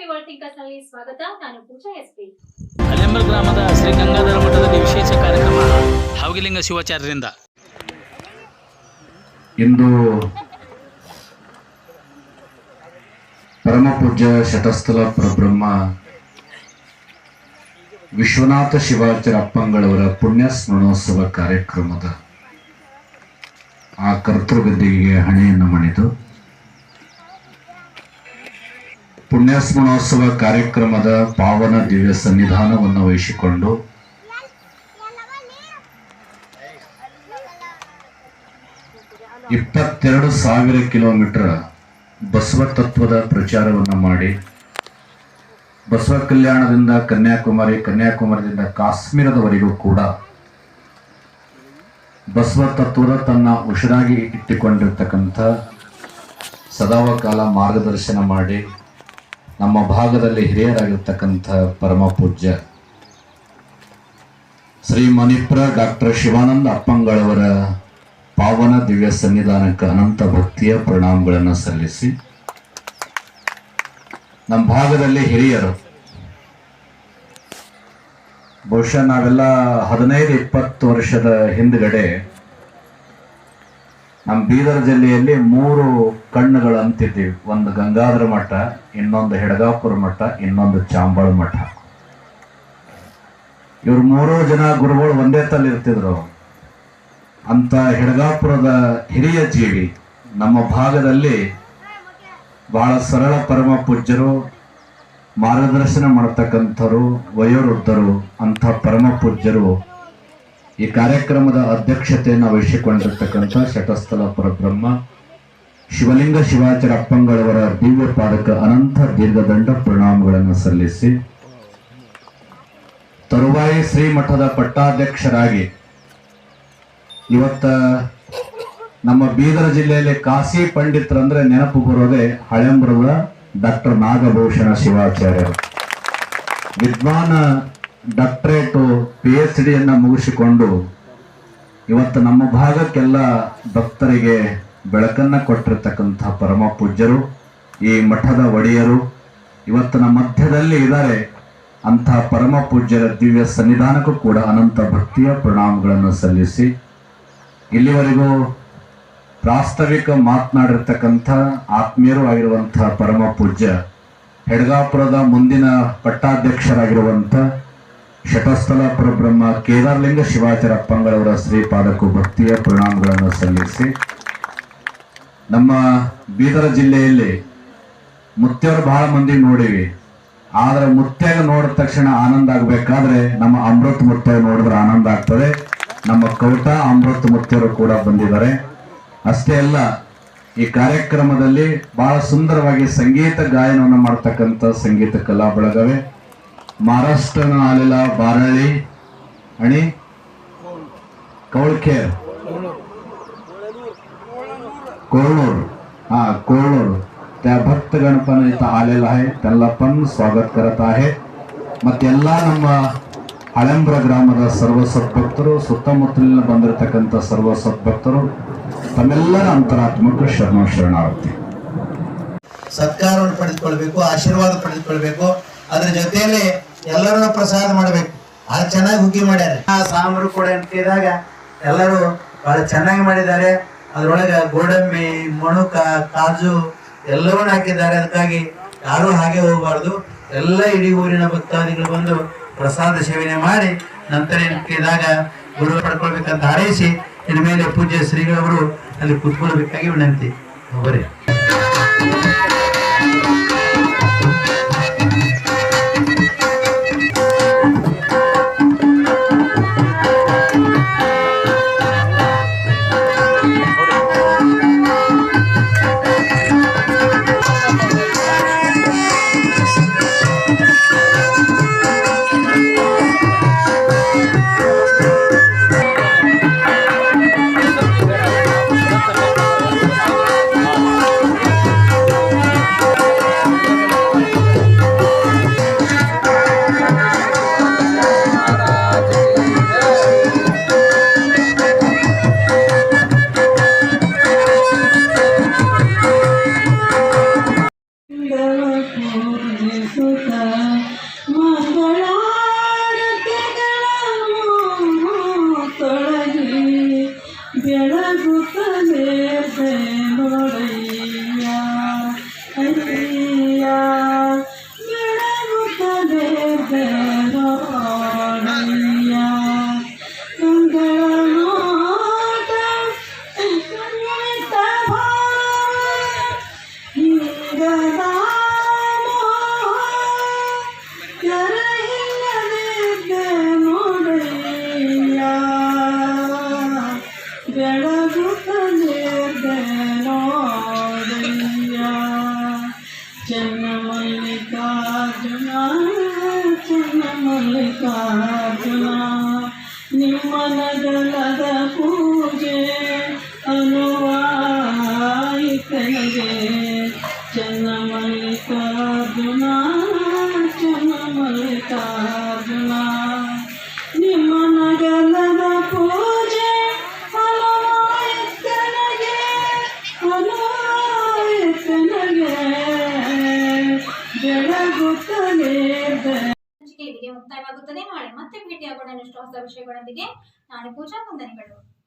ಸ್ವಾಗತ. ನಾನು ಪೂಜಾ ಎಸ್ಪಿ ಅಲೆಂಬರ್ ಗ್ರಾಮದ ಶ್ರೀ ಗಂಗಾಧರ ಮಠದಲ್ಲಿ ವಿಶೇಷ ಕಾರ್ಯಕ್ರಮ ಹಾವಗಿಲಿಂಗ ಶಿವಾಚಾರ್ಯರಿಂದ. ಇಂದು ಪರಮಪೂಜ್ಯ ಶತಸ್ಥಲ ಪರಬ್ರಹ್ಮ ವಿಶ್ವನಾಥ ಶಿವಾಚಾರ್ಯ ಅಪ್ಪಂಗಳವರ ಪುಣ್ಯ ಸ್ಮರಣೋತ್ಸವ ಕಾರ್ಯಕ್ರಮದ ಆ ಕರ್ತೃಗದ್ದಿಗೆ ಹಣೆಯನ್ನು ಮಣಿದು ಪುಣ್ಯ ಸ್ಮರಣೋತ್ಸವ ಕಾರ್ಯಕ್ರಮದ ಪಾವನ ದಿವ್ಯ ಸನ್ನಿಧಾನವನ್ನು ವಹಿಸಿಕೊಂಡು ಇಪ್ಪತ್ತೆರಡು ಸಾವಿರ ಕಿಲೋಮೀಟರ್ ಬಸವ ತತ್ವದ ಪ್ರಚಾರವನ್ನು ಮಾಡಿ ಬಸವ ಕಲ್ಯಾಣದಿಂದ ಕನ್ಯಾಕುಮಾರಿ, ಕನ್ಯಾಕುಮಾರಿಯಿಂದ ಕಾಶ್ಮೀರದವರೆಗೂ ಕೂಡ ಬಸವ ತತ್ವದ ತನ್ನ ಉಸಿರಾಗಿ ಇಟ್ಟುಕೊಂಡಿರ್ತಕ್ಕಂಥ ಸದಾವಕಾಲ ಮಾರ್ಗದರ್ಶನ ಮಾಡಿ ನಮ್ಮ ಭಾಗದಲ್ಲಿ ಹಿರಿಯರಾಗಿರ್ತಕ್ಕಂಥ ಪರಮ ಪೂಜ್ಯ ಶ್ರೀ ಮಣಿಪುರ ಡಾಕ್ಟರ್ ಶಿವಾನಂದ ಅಪ್ಪಂಗಳವರ ಪಾವನ ದಿವ್ಯ ಸನ್ನಿಧಾನಕ್ಕೆ ಅನಂತ ಭಕ್ತಿಯ ಪ್ರಣಾಮಗಳನ್ನು ಸಲ್ಲಿಸಿ, ನಮ್ಮ ಭಾಗದಲ್ಲಿ ಹಿರಿಯರು, ಬಹುಶಃ ನಾವೆಲ್ಲ ಹದಿನೈದು ಇಪ್ಪತ್ತು ವರ್ಷದ ಹಿಂದ್ಗಡೆ ನಮ್ಮ ಬೀದರ್ ಜಿಲ್ಲೆಯಲ್ಲಿ ಮೂರು ಕಣ್ಣುಗಳು ಅಂತಿದ್ದೀವಿ. ಒಂದು ಗಂಗಾಧರ ಮಠ, ಇನ್ನೊಂದು ಹೆಡಗಾಪುರ ಮಠ, ಇನ್ನೊಂದು ಚಾಂಬಾಳ ಮಠ. ಇವ್ರು ಮೂರೂ ಜನ ಗುರುಗಳು ಒಂದೇ ತಲೆ ಇರ್ತಿದ್ರು. ಅಂತ ಹೆಡಗಾಪುರದ ಹಿರಿಯ ಜೀವಿ ನಮ್ಮ ಭಾಗದಲ್ಲಿ ಬಹಳ ಸರಳ ಪರಮ ಪೂಜ್ಯರು, ಮಾರ್ಗದರ್ಶನ ಮಾಡತಕ್ಕಂಥರು ವಯೋವೃದ್ಧರು ಅಂಥ ಪರಮ ಪೂಜ್ಯರು ಈ ಕಾರ್ಯಕ್ರಮದ ಅಧ್ಯಕ್ಷತೆಯನ್ನು ವಹಿಸಿಕೊಂಡಿರ್ತಕ್ಕಂಥ ಶಟಸ್ಥಲ ಪರಬ್ರಹ್ಮ, ಶಿವಲಿಂಗ ಶಿವಾಚಾರ್ಯ ಅಪ್ಪಂಗಳವರ ದಿವ್ಯ ಪಾದಕ ಅನಂತ ದೀರ್ಘದಂಡ ಪ್ರಣಾಮಗಳನ್ನು ಸಲ್ಲಿಸಿ, ತರುವಾಯಿ ಶ್ರೀಮಠದ ಪಟ್ಟಾಧ್ಯಕ್ಷರಾಗಿ ಇವತ್ತ ನಮ್ಮ ಬೀದರ ಜಿಲ್ಲೆಯಲ್ಲಿ ಕಾಶಿ ಪಂಡಿತರಂದ್ರೆ ನೆನಪು ಬರೋದೇ ಹಳೆಂಬರದ ಡಾಕ್ಟರ್ ನಾಗಭೂಷಣ ಶಿವಾಚಾರ್ಯರು. ವಿದ್ವಾನ ಡಾಕ್ಟರೇಟು ಪಿ ಎಚ್ ಡಿಯನ್ನು ಮುಗಿಸಿಕೊಂಡು ಇವತ್ತು ನಮ್ಮ ಭಾಗಕ್ಕೆಲ್ಲ ಭಕ್ತರಿಗೆ ಬೆಳಕನ್ನು ಕೊಟ್ಟಿರ್ತಕ್ಕಂಥ ಪರಮ ಪೂಜ್ಯರು, ಈ ಮಠದ ಒಡೆಯರು ಇವತ್ತು ನಮ್ಮ ಮಧ್ಯದಲ್ಲಿ ಇದ್ದಾರೆ. ಅಂಥ ಪರಮ ಪೂಜ್ಯರ ದಿವ್ಯ ಸನ್ನಿಧಾನಕ್ಕೂ ಕೂಡ ಅನಂತ ಭಕ್ತಿಯ ಪ್ರಣಾಮಗಳನ್ನು ಸಲ್ಲಿಸಿ, ಇಲ್ಲಿವರೆಗೂ ಪ್ರಾಸ್ತಾವಿಕ ಮಾತನಾಡಿರ್ತಕ್ಕಂಥ ಆತ್ಮೀಯರು ಆಗಿರುವಂಥ ಪರಮ ಪೂಜ್ಯ, ಹೆಡ್ಗಾಪುರದ ಮುಂದಿನ ಪಟ್ಟಾಧ್ಯಕ್ಷರಾಗಿರುವಂಥ ಶಟಸ್ಥಲ ಪರಬ್ರಹ್ಮ ಕೇದಾರಲಿಂಗ ಶಿವಾಚಾರಪ್ಪಂಗಳವರ ಶ್ರೀಪಾದಕ್ಕೂ ಭಕ್ತಿಯ ಪ್ರಣಾಮಗಳನ್ನು ಸಲ್ಲಿಸಿ, ನಮ್ಮ ಬೀದರ ಜಿಲ್ಲೆಯಲ್ಲಿ ಮುತ್ಯವರು ಬಹಳ ಮಂದಿ ನೋಡಿವಿ. ಆದರೆ ಮುತ್ಯಾಗ ನೋಡಿದ ತಕ್ಷಣ ಆನಂದ ಆಗ್ಬೇಕಾದ್ರೆ ನಮ್ಮ ಅಮೃತ್ ಮುತ್ಯ ನೋಡಿದ್ರೆ ಆನಂದ ಆಗ್ತದೆ. ನಮ್ಮ ಕೌಟ ಅಮೃತ್ ಮುತ್ಯರು ಕೂಡ ಬಂದಿದ್ದಾರೆ. ಅಷ್ಟೇ ಅಲ್ಲ, ಈ ಕಾರ್ಯಕ್ರಮದಲ್ಲಿ ಬಹಳ ಸುಂದರವಾಗಿ ಸಂಗೀತ ಗಾಯನವನ್ನು ಮಾಡ್ತಕ್ಕಂಥ ಸಂಗೀತ ಕಲಾ ಬಳಗವೇ. ಮಹಾರಾಷ್ಟ್ರನ ಆಲಿಲ ಬಾರಳಿ आणि कवळखेर कोळनूर हा कोळनूर त्या भक्त गणपण इथं आलेला आहे त्यांना पण स्वागत करत आहे ಮತ್ತೆಲ್ಲ ನಮ್ಮ ಹಳೆಂಬ್ರ ಗ್ರಾಮದ ಸರ್ವ ಸದ್ಭಕ್ತರು ಸುತ್ತಮುತ್ತಲಿನ ಬಂದಿರತಕ್ಕಂಥ ಸರ್ವ ಸದ್ಭಕ್ತರು ತಮ್ಮೆಲ್ಲರ ಅಂತರಾತ್ಮಕ ಶರಣ ಶರಣಾರ್ಥಿ ಸತ್ಕಾರವನ್ನು ಪಡೆದುಕೊಳ್ಬೇಕು ಆಶೀರ್ವಾದ ಪಡೆದುಕೊಳ್ಬೇಕು ಅದ್ರ ಜೊತೆಯಲ್ಲಿ ಎಲ್ಲರನ್ನ ಪ್ರಸಾದ ಮಾಡ್ಬೇಕು. ಆ ಚೆನ್ನಾಗಿ ಹುಗ್ಗಿ ಮಾಡ್ಯಾರ. ಆ ಸಾಂಬಾರು ಕೂಡ ಅಂತಿದಾಗ ಎಲ್ಲರೂ ಬಹಳ ಚೆನ್ನಾಗಿ ಮಾಡಿದ್ದಾರೆ. ಅದ್ರೊಳಗೆ ಗೋಡಂಬಿ, ಮಣುಕ, ಕಾಜು ಎಲ್ಲವನ್ನ ಹಾಕಿದ್ದಾರೆ. ಅದಕ್ಕಾಗಿ ಯಾರು ಹಾಗೆ ಹೋಗಬಾರ್ದು. ಎಲ್ಲ ಇಡೀ ಊರಿನ ಭಕ್ತಾದಿಗಳು ಬಂದು ಪ್ರಸಾದ ಸೇವನೆ ಮಾಡಿ ನಂತರ ಕೇಳಿದಾಗ ಗುರು ಪಡ್ಕೊಳ್ಬೇಕಂತ ಹಾರೈಸಿ, ಇನ್ಮೇಲೆ ಮೇಲೆ ಪೂಜ್ಯ ಶ್ರೀಗಳವರು ಅಲ್ಲಿ ಕೂತ್ಕೊಳ್ಬೇಕಾಗಿ ವಿನಂತಿ. ಹೋಗ್ರಿ Oh. ಮಲ್ಲಿಕಾರ್ಜುನ ನಿಮ್ಮ ನಗಲದ ಪೂಜೆ ಅನುವಾಯಿತನಿಗೆ ಚೆನ್ನ ಮಲ್ಲಿಕಾರ್ಜುನ ಚೆನ್ನ ಮಲ್ಲಿಕಾರ್ಜುನ ನಿಮ್ಮ ನಗಲದ ಪೂಜೆ ಅನುವಾಯಿತನಿಗೆ ಅನುವಾಯಿತನಿಗೆ. ಬೆಳಗುತ್ತಲೇ ಮುಕ್ತಾಯವಾಗುತ್ತದೆ ನಾಳೆ ಮತ್ತೆ ಭೇಟಿಯಾಗೋಣ ಇನ್ನಷ್ಟು ಹೊಸ ವಿಷಯಗಳೊಂದಿಗೆ. ನಾಳೆ ಪೂಜಾ ವಂದನೆಗಳು.